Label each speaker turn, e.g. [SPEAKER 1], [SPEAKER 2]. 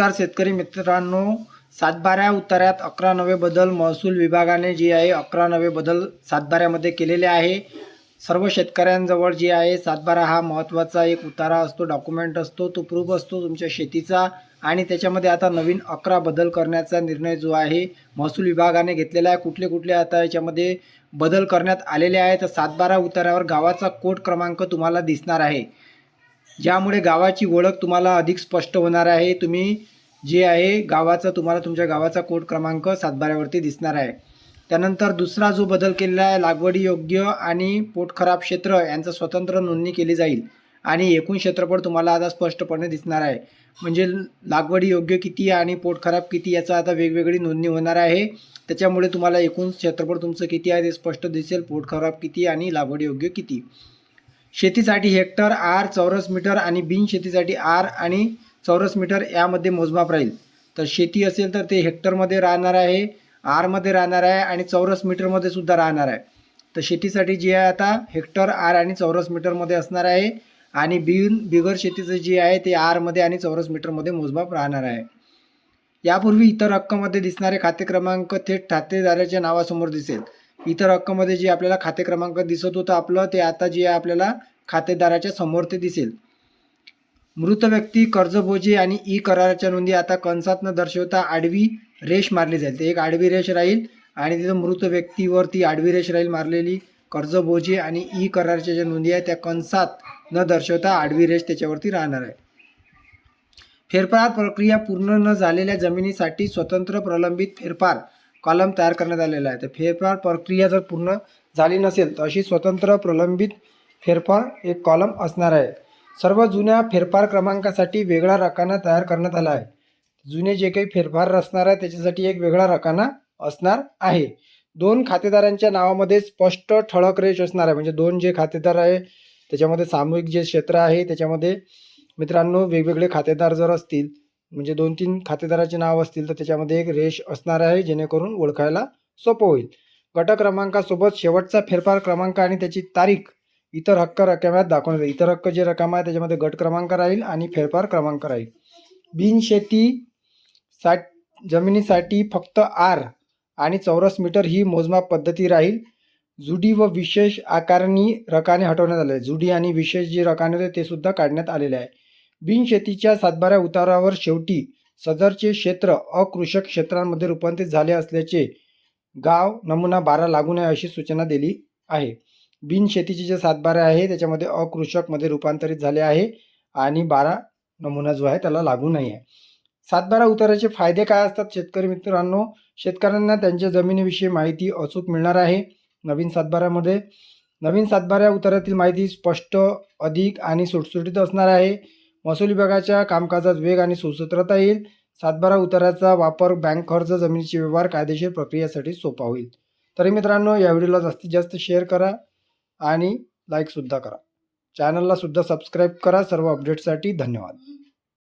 [SPEAKER 1] नमस्कार शेतकरी मित्रांनो. सातबाऱ्या उतार्यात अकरा नवे बदल महसूल विभागाने जे आहे अकरा नवे बदल सातबाऱ्यामध्ये केलेले आहे. सर्व शेतकऱ्यांजवळ जे आहे सातबारा हा महत्त्वाचा एक उतारा असतो डॉक्युमेंट असतो तो प्रूफ असतो तुमच्या शेतीचा आणि त्याच्यामध्ये आता नवीन अकरा बदल करण्याचा निर्णय जो आहे महसूल विभागाने घेतलेला आहे. कुठले कुठले आता याच्यामध्ये बदल करण्यात आलेले आहे तर सातबारा उतार्यावर गावाचा कोट क्रमांक तुम्हाला दिसणार आहे. ज्यामुळे गावाची ओळख तुम्हाला अधिक स्पष्ट होणार आहे. तुम्ही जे आहे गावाचा तुम्हाला तुमच्या गावाचा कोड क्रमांक सातबाऱ्यावरती दिसणार आहे. त्यानंतर दुसरा जो बदल केलेला आहे लागवडी योग्य आणि पोटखराब क्षेत्र यांचं स्वतंत्र नोंदणी केली जाईल. आणि एकूण क्षेत्रफळ तुम्हाला आता स्पष्टपणे दिसणार आहे. म्हणजे लागवडी योग्य किती आणि पोटखराब किती याचा आता वेगवेगळी नोंदणी होणार आहे. त्याच्यामुळे तुम्हाला एकूण क्षेत्रफळ तुमचं किती आहे ते स्पष्ट दिसेल पोटखराब किती आणि लागवडी योग्य किती. शेतीसाठी हेक्टर आर चौरस मीटर आणि बिन शेतीसाठी आर आणि चौरस मीटर यामध्ये मोजमाप राहील. तर शेती असेल तर ते हेक्टरमध्ये राहणार आहे आरमध्ये राहणार आहे आणि चौरस मीटरमध्ये सुद्धा राहणार आहे. तर शेतीसाठी जे आहे आता हेक्टर आर आणि चौरस मीटरमध्ये असणार आहे आणि बिन बिगर शेतीचं जे आहे ते आरमध्ये आणि चौरस मीटरमध्ये मोजमाप राहणार आहे. यापूर्वी इतर हक्कामध्ये दिसणारे खाते क्रमांक थेट खातेदाराच्या नावासमोर दिसेल. इतर हक्कामध्ये जे आपल्याला खाते क्रमांक दिसत होतं आपलं ते आता जे आहे आपल्याला खातेदाराच्या समोर ते दिसेल. मृत व्यक्ती कर्जबोजे आणि ई कराराच्या नोंदी आता कंसात न दर्शवता आडवी रेष मारली जाईल. ते एक आडवी रेष राहील आणि तिथं मृत व्यक्तीवर ती आडवी रेष राहील मारलेली. कर्जबोजे आणि ई कराराच्या ज्या नोंदी आहेत त्या कंसात न दर्शवता आडवी रेष त्याच्यावरती राहणार आहे. फेरफार प्रक्रिया पूर्ण न झालेल्या जमिनीसाठी स्वतंत्र प्रलंबित फेरफार कॉलम तयार करण्यात आलेला आहे. तर फेरफार प्रक्रिया जर पूर्ण झाली नसेल तर अशी स्वतंत्र प्रलंबित फेरफार एक कॉलम असणार आहे. सर्व जुन्या फेरफार क्रमांकासाठी वेगळा रकाना तयार करण्यात आला आहे. जुने जे काही फेरफार असणार आहे त्याच्यासाठी एक वेगळा रकाना असणार आहे. दोन खातेदारांच्या नावामध्ये स्पष्ट ठळक रेष असणार आहे. म्हणजे दोन जे खातेदार आहे त्याच्यामध्ये सामूहिक जे क्षेत्र आहे त्याच्यामध्ये मित्रांनो वेगवेगळे खातेदार जर असतील म्हणजे दोन तीन खातेदाराचे नाव असतील तर त्याच्यामध्ये एक रेष असणार आहे जेणेकरून ओळखायला सोपं होईल. गट क्रमांकासोबत शेवटचा फेरफार क्रमांक आणि त्याची तारीख इतर हक्क रकम्यात दाखवण्यात येईल. इतर हक्क जे रकम आहे त्याच्यामध्ये गट क्रमांक राहील आणि फेरफार क्रमांक राहील. बिनशेती सा जमिनीसाठी फक्त आर आणि चौरस मीटर ही मोजमाप पद्धती राहील. जुडी व विशेष आकारणी रकाने हटवण्यात आले. आहे जुडी आणि विशेष जी रकाने होते ते सुद्धा काढण्यात आलेले आहे. बिनशेतीच्या सातबाऱ्या उतारावर शेवटी सदरचे क्षेत्र अकृषक क्षेत्रांमध्ये रूपांतरित झाले असल्याचे गाव नमुना बारा लागू नये अशी सूचना दिली आहे. बिनशेतीचे जे सातबारे आहे त्याच्यामध्ये अकृषकमध्ये रूपांतरित झाले आहे आणि बारा नमुना जो आहे त्याला लागू नाही आहे सातबारा उताराचे फायदे काय असतात शेतकरी मित्रांनो? शेतकऱ्यांना त्यांच्या जमिनीविषयी माहिती अचूक मिळणार आहे. नवीन सातबाऱ्यामध्ये नवीन सातबाऱ्या उतारातील माहिती स्पष्ट अधिक आणि सुटसुटीत असणार आहे. महसूल विभागाच्या कामकाजात वेग आणि सुसूत्रता येईल. सातबारा उताराचा वापर बँक खर्च जमिनीचे व्यवहार कायदेशीर प्रक्रियेसाठी सोपा होईल. तरी मित्रांनो या व्हिडिओला जास्तीत जास्त शेअर करा आणि लाईकसुद्धा करा. चॅनलला सुद्धा सबस्क्राईब करा. सर्व अपडेट्ससाठी धन्यवाद.